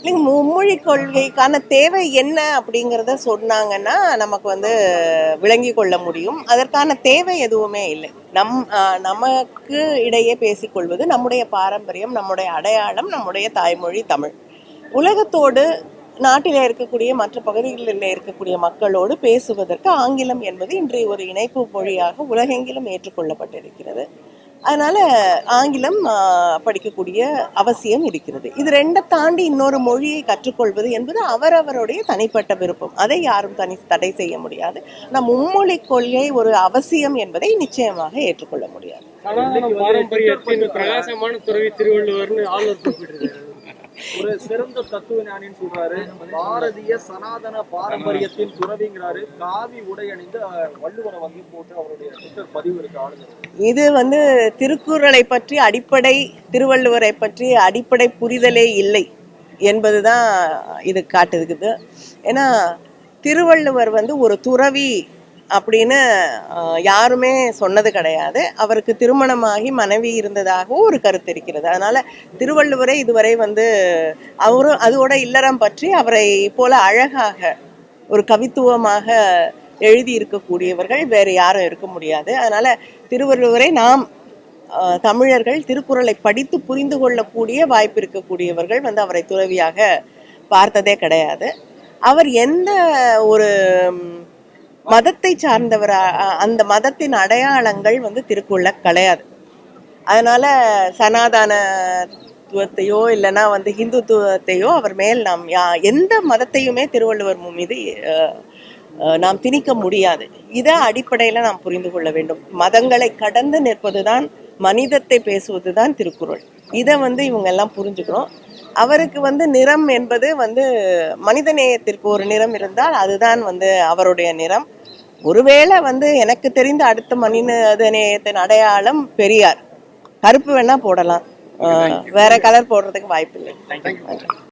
இல்லைங்க மும்மொழி கொள்கைக்கான தேவை என்ன அப்படிங்கிறத சொன்னாங்கன்னா நமக்கு வந்து விளங்கி கொள்ள முடியும். அதற்கான தேவை எதுவுமே இல்லை. நம் ஆஹ், நமக்கு இடையே பேசிக்கொள்வது நம்முடைய பாரம்பரியம் நம்முடைய அடையாளம் நம்முடைய தாய்மொழி தமிழ். உலகத்தோடு நாட்டில் இருக்கக்கூடிய மற்ற பகுதிகளில் இருக்கக்கூடிய மக்களோடு பேசுவதற்கு ஆங்கிலம் என்பது இன்றைய ஒரு இணைப்பு மொழியாக உலகெங்கிலும் ஏற்றுக்கொள்ளப்பட்டிருக்கிறது. அதனால ஆங்கிலம் படிக்கக்கூடிய அவசியம் இருக்கிறது. இது ரெண்டை தாண்டி இன்னொரு மொழியை கற்றுக்கொள்வது என்பது அவரவருடைய தனிப்பட்ட விருப்பம். அதை யாரும் தனி தடை செய்ய முடியாது. நம் மும்மொழி கொள்கை ஒரு அவசியம் என்பதை நிச்சயமாக ஏற்றுக்கொள்ள முடியாது. பாரம்பரியத்தின் பிரகாசமான துறவி திருவள்ளுவர்னு ஆளுநர் குறிப்பிட்டிருக்காரு. ஒரு சிறந்த தத்துவ ஞானின்னு சொல்றாரு. பாரதிய சனாதன பாரம்பரியத்தின் துறவிங்கிறாரு. காவி உடை அணிந்து வள்ளுவரை வந்து போட்டு அவருடைய ட்விட்டர் பதிவு இருக்கு ஆளுநர். இது வந்து திருக்குறளை பற்றி அடிப்படை திருவள்ளுவரை பற்றி அடிப்படை புரிதலே இல்லை என்பதுதான் இது காட்டுதுக்குது. ஏன்னா திருவள்ளுவர் வந்து ஒரு துறவி அப்படின்னு யாருமே சொன்னது கிடையாது. அவருக்கு திருமணமாகி மனைவி இருந்ததாகவும் ஒரு கருத்து இருக்கிறது. அதனால திருவள்ளுவரை இதுவரை வந்து அவரும் அதோட இல்லறம் பற்றி அவரை போல அழகாக ஒரு கவித்துவமாக எழுதி இருக்கக்கூடியவர்கள் வேறு யாரும் இருக்க முடியாது. அதனால திருவள்ளுவரை நாம் ஆஹ், தமிழர்கள் திருக்குறளை படித்து புரிந்து கொள்ளக்கூடிய வாய்ப்பு இருக்கக்கூடியவர்கள் வந்து அவரை துறவியாக பார்த்ததே கிடையாது. அவர் எந்த ஒரு மதத்தை சார்ந்தவர் அந்த மதத்தின் அடையாளங்கள் வந்து திருக்குள்ள கிடையாது. அதனால சனாதனத்துவத்தையோ இல்லைன்னா வந்து ஹிந்துத்துவத்தையோ அவர் மேல் நாம் எந்த மதத்தையுமே திருவள்ளுவர் மீது அஹ், நாம் திணிக்க முடியாது. இதை அடிப்படையில் நாம் புரிந்து கொள்ள வேண்டும். மதங்களை கடந்து நிற்பதுதான் மனிதத்தை பேசுவதுதான் திருக்குறள். இதை வந்து இவங்க எல்லாம் புரிஞ்சுக்கணும். அவருக்கு வந்து நிறம் என்பது வந்து மனிதநேயத்திற்கு ஒரு நிறம் இருந்தால் அதுதான் வந்து அவருடைய நிறம். ஒருவேளை வந்து எனக்கு தெரிந்த அடுத்த மனிதநேயத்தின் அடையாளம் பெரியார். கருப்பு வேணா போடலாம். வேற கலர் போடுறதுக்கு வாய்ப்பு இல்லை